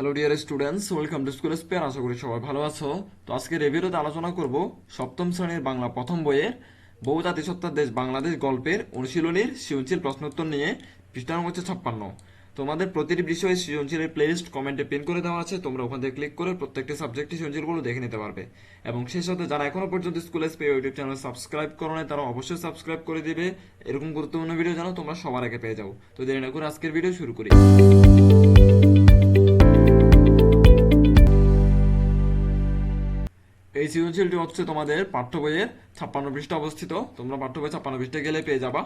Hello dear students welcome to school spare আশা করি সবাই ভালো আছো। তো আজকে রেভিউতে আলোচনা করব সপ্তম শ্রেণির বাংলা প্রথম বইয়ের বহু জাতিসত্তার দেশ বাংলাদেশ গল্পের অনুশীলনীর সৃজনশীল প্রশ্নোত্তর নিয়ে পৃষ্ঠা হচ্ছে ছাপ্পান্ন। তোমাদের প্রতিটি বিষয়ে সৃজনশীলের প্লেলিস্ট কমেন্টে পিন করে দেওয়া আছে। তোমরা ওখান থেকে ক্লিক করে প্রত্যেকটি সাবজেক্টে সৃজনশীলগুলো দেখে নিতে পারবে। এবং সেই সাথে যারা এখনও পর্যন্ত school SP YouTube channel subscribe করো নাই, তারা অবশ্যই সাবস্ক্রাইব করে দিবে। এরকম গুরুত্বপূর্ণ ভিডিও যেন তোমরা সবার আগে পেয়ে যাও। তো দেরি না করে আজকের ভিডিও শুরু করি। এই সৃজনশীলটি হচ্ছে তোমাদের পাঠ্য বইয়ের ছাপ্পান্ন পৃষ্ঠা অবস্থিত। তোমরা পাঠ্য বই ছাপ্পান্ন পৃষ্ঠা গেলে পেয়ে যাবা।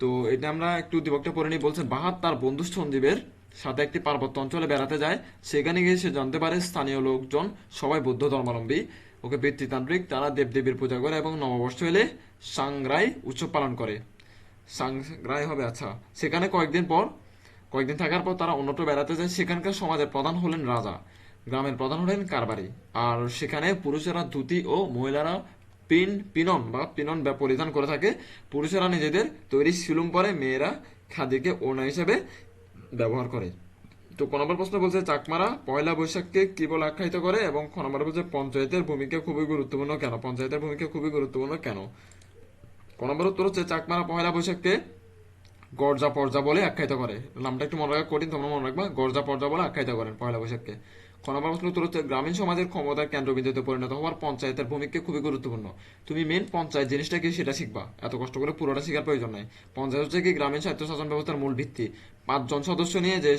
তো এটা আমরা একটু দিবকটা পড়ে নিই। বলছে বাহাত তার বন্ধু সঞ্জীবের সাথে একটি পার্বত্য অঞ্চলে বেড়াতে যায়। সেখানে গিয়ে সে জানতে পারে স্থানীয় লোকজন সবাই বৌদ্ধ ধর্মাবলম্বী। ওকে পিতৃতান্ত্রিক, তারা দেবদেবীর পূজা করে এবং নববর্ষ এলে সাংগ্রাই উৎসব পালন করে। সাংগ্রাই হবে আচ্ছা। সেখানে কয়েকদিন পর, কয়েকদিন থাকার পর তারা অন্যত্র বেড়াতে যায়। সেখানকার সমাজের প্রধান হলেন রাজা। গ্রামের প্রধান হলেন কারবারি। আর সেখানে পুরুষেরা ধুতি ও মহিলারা পিন, পিনন বা পিনন পরিধান করে থাকে। পুরুষেরা নিজেদের তৈরি সিলুম পরে মেয়েরা খাদিকে ওড়না হিসেবে ব্যবহার করে। তো ক প্রশ্ন বলছে, চাকমারা পয়লা বৈশাখকে কি বলে আখ্যায়িত করে এবং খ নম্বর বলছে, পঞ্চায়েতের ভূমিকা খুবই গুরুত্বপূর্ণ কেন? পঞ্চায়েতের ভূমিকা খুবই গুরুত্বপূর্ণ কেন? ক নম্বর উত্তর হচ্ছে, চাকমারা পয়লা বৈশাখকে গরজা পর্যা বলে আখ্যায়িত করে। নামটা একটু মনে রাখা কঠিন, তোমরা মনে রাখবা, গরজা পর্যা বলে আখ্যায়িত করেন পয়লা বৈশাখকে। হচ্ছে গ্রামীণ সমাজের ক্ষমতার কেন্দ্রবিন্দুতে পরিণত হওয়ার পঞ্চায়েতের ভূমিকা খুবই গুরুত্বপূর্ণ। তুমি মেন পঞ্চায়েত জিনিসটা কি সেটা শিখবা। এত কষ্ট করে পুরোটা শেখার প্রয়োজন নাই। পঞ্চায়েত হচ্ছে কি গ্রামীণ স্বায়ত্তশাসন ব্যবস্থার মূল ভিত্তি। পাঁচজন সদস্য নিয়ে যে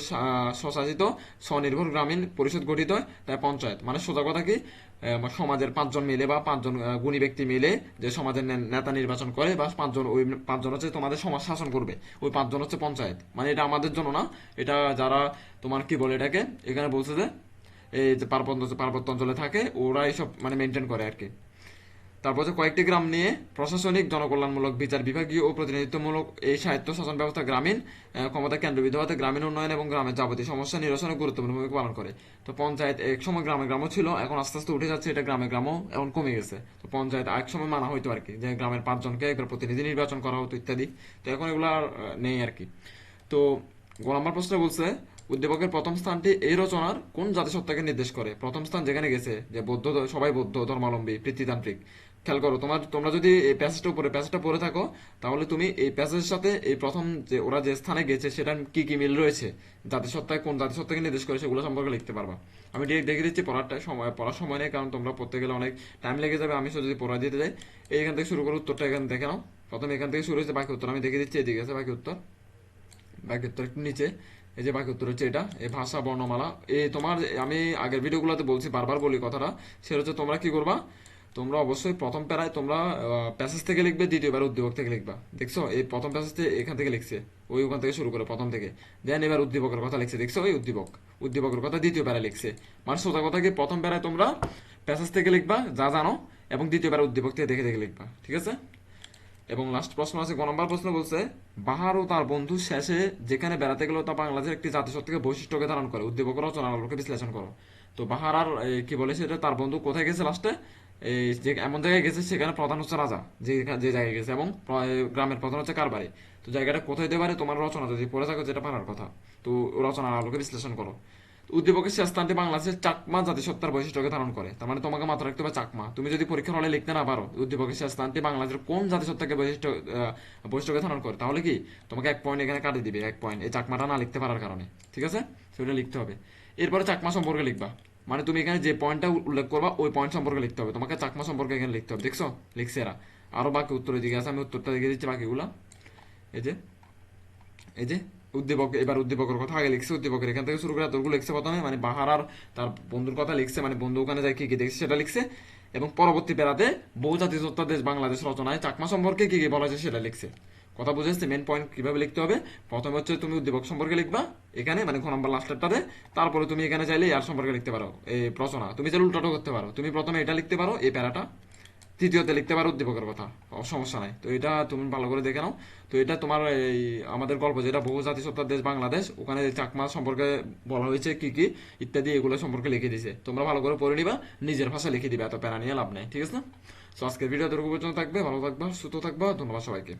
স্বশাসিত, স্বনির্ভর গ্রামীণ পরিষদ গঠিত হয়, তাই পঞ্চায়েত। মানে সোজা কথা কি? সমাজের পাঁচজন মিলে বা পাঁচজন গুণী ব্যক্তি মিলে যে সমাজের নেতা নির্বাচন করে বা পাঁচজন, ওই পাঁচজন হচ্ছে তোমাদের সমাজ শাসন করবে। ওই পাঁচজন হচ্ছে পঞ্চায়েত। মানে এটা আমাদের জন্য না, এটা যারা তোমার কি বলে এটাকে? এখানে বলছে যে এই যে পার্বত্য পার্বত্য অঞ্চলে থাকে ওরা এইসব মানে মেনটেন করে আর কি। তারপর হচ্ছে কয়েকটি গ্রাম নিয়ে প্রশাসনিক জনকল্যাণমূলক, বিচার বিভাগীয় ও প্রতিনিধিত্বমূলক এই সাহিত্য শাসন ব্যবস্থা গ্রামীণ ক্ষমতা কেন্দ্রবিধ হতে গ্রামীণ উন্নয়ন এবং গ্রামের যাবতীয় সমস্যা নিরসনে গুরুত্বপূর্ণ ভূমিকা পালন করে। তো পঞ্চায়েত এক সময় গ্রামে গ্রামও ছিল, এখন আস্তে আস্তে উঠে যাচ্ছে, এটা গ্রামে গ্রামও এখন কমে গেছে। তো পঞ্চায়েত এক সময় মানা হইতো আর কি, যে গ্রামের পাঁচজনকে একবার প্রতিনিধি নির্বাচন করা হতো ইত্যাদি। তো এখন এগুলো আর নেই আর কি। তো গোলাম্বার প্রশ্ন বলছে উদ্দীপকের প্রথম স্থানটি এই রচনার কোন জাতিসত্তাকে নির্দেশ করে? প্রথম স্থান যেখানে গেছে, যে বৌদ্ধ সবাই বৌদ্ধ, ধর্মাবলম্বী পৃথিতান্ত্রিক খেয়াল করো, তোমার, তোমরা যদি এই প্যাসেজটা উপরে প্যাসেজটা পড়ে থাকো, তাহলে তুমি এই প্যাসেজের সাথে এই প্রথম যে ওরা যে স্থানে গেছে, সেটার কি কি মিল রয়েছে? জাতিসত্তায় কোন জাতিসত্তাকে নির্দেশ করে সেগুলো সম্পর্কে লিখতে পারবা। আমি ডিরেক্ট দেখে দিচ্ছি পড়ারটা সময়, পড়ার সময় নেই, কারণ তোমরা পড়তে গেলে অনেক টাইম লেগে যাবে। আমি যদি পড়া দিতে যাই এইখান থেকে শুরু করে উত্তরটা এখানে দেখে নাও। প্রথমে এখান থেকে শুরু হয়েছে বাকি উত্তর। আমি দেখে দিচ্ছি, এদিকে আছে বাকি উত্তর। বাকি উত্তর একটু নিচে। এই যে বাকি উত্তর হচ্ছে এটা এই ভাষা, বর্ণমালা, এ তোমার, আমি আগের ভিডিওগুলোতে বলছি বারবার বলি কথাটা, সেটা হচ্ছে তোমরা কি করবা? তোমরা অবশ্যই প্রথম প্যারায় তোমরা প্যাসেজ থেকে লিখবে, দ্বিতীয়বার উদ্দীপক থেকে লিখবা। দেখছ? এই প্রথম প্যাসেজটি এখান থেকে লিখছে, ওই ওখান থেকে শুরু করে প্রথম থেকে। দেন এবার উদ্দীপকের কথা লিখছে, দেখছ? ওই উদ্দীপক, উদ্দীপকের কথা দ্বিতীয় প্যারায় লিখছে। মানে সোজা কথা কি? প্রথম প্যারায় তোমরা প্যাসেজ থেকে লিখবা, যা জানো, এবং দ্বিতীয়বার উদ্দীপক থেকে দেখে দেখে লিখবা, ঠিক আছে? এবং লাস্ট প্রশ্ন আছে নম্বর প্রশ্ন বলছে, বাহার ও তার বন্ধু শেষে যেখানে বেড়াতে গেল তা বাংলাদেশের একটি জাতিসত্ত্বকে বৈশিষ্ট্যকে ধারণ করে। উদ্দীপক রচনা আলোকে বিশ্লেষণ করো। তো বাহার আর কি বলে সেটা? তার বন্ধু কোথায় গেছে লাস্টে এই যে, এমন জায়গায় গেছে সেখানে প্রধান হচ্ছে রাজা, যে যে জায়গায় গেছে এবং গ্রামের প্রধান হচ্ছে কারবারি। তো জায়গাটা কোথায় দিতে পারে তোমার রচনা যদি পড়ে থাকো, যেটা পারার কথা। তো রচনার আলোকে বিশ্লেষণ করো। উদ্দীপকের শেষ স্থানটি বাংলাদেশের চাকমা জাতিসত্তার বৈশিষ্ট্যকে ধারণ করে। তার মানে তোমাকে মাত্র রাখতে হবে চাকমা। তুমি যদি পরীক্ষার হলে লিখতে না পারো, উদ্দীপকের শেষ স্থানটি বাংলাদেশের কোন জাতিসত্তাকে বৈশিষ্ট্য বৈশিষ্ট্যকে ধারণ করে, তাহলে কি? তোমাকে এক পয়েন্ট এখানে কাটিয়ে দিবে, এক পয়েন্ট এই চাকমাটা না লিখতে পারার কারণে। ঠিক আছে? সেটা লিখতে হবে। এরপরে চাকমা সম্পর্কে লিখবা। মানে তুমি এখানে যে পয়েন্টটা উল্লেখ করবা, ওই পয়েন্ট সম্পর্কে লিখতে হবে। তোমাকে চাকমা সম্পর্কে এখানে লিখতে হবে। দেখছ? লিখছে এরা। আরও বাকি উত্তরের দিকে আছে, আমি উত্তরটা দেখে দিচ্ছি বাকিগুলা। এই যে এই যে উদ্দীপক এবার উদ্দীপকের কথা আগে লিখছে, উদ্দীপকের এখান থেকে শুরু করে তোরগুলো লিখছে প্রথমে মানে বাহার আর তার বন্ধুর কথা লিখছে মানে বন্ধু ওখানে যায় কি কি দেখছে সেটা লিখছে, এবং পরবর্তী পেরাতে বহু জাতিসত্তা দেশ বাংলাদেশ রচনায় চাকমা সম্পর্কে কি কি বলা হয়েছে সেটা লিখছে। কথা বুঝেছে মেন পয়েন্ট কীভাবে লিখতে হবে? প্রথমে হচ্ছে তুমি উদ্দীপক সম্পর্কে লিখবা, এখানে মানে ঘ নম্বর লাস্টেরটাতে তারপরে তুমি এখানে চাইলে আর সম্পর্কে লিখতে পারো, এই রচনা। তুমি চাইলে উল্টাটাও করতে পারো। তুমি প্রথমে এটা লিখতে পারো, এই প্যারাটা। তৃতীয়তে লিখতে পারো উদ্দীপকের কথা। সমস্যা নাই। তো এটা তুমি ভালো করে দেখে নাও। তো এটা তোমার এই আমাদের গল্প, যেটা বহু জাতি সত্তার দেশ, বাংলাদেশ, ওখানে চাকমা সম্পর্কে বলা হয়েছে কি কি, ইত্যাদি, এগুলো সম্পর্কে লিখে দিয়েছে। তোমরা ভালো করে পড়ে নিবা, নিজের ভাষা লিখে দিবা, এত প্যারা নিয়ে লাভ নেই, ঠিক আছে? না তো আজকের ভিডিও এতটুকু পর্যন্ত থাকবে, ভালো থাকবা, সুস্থ থাকবা, ধন্যবাদ সবাইকে।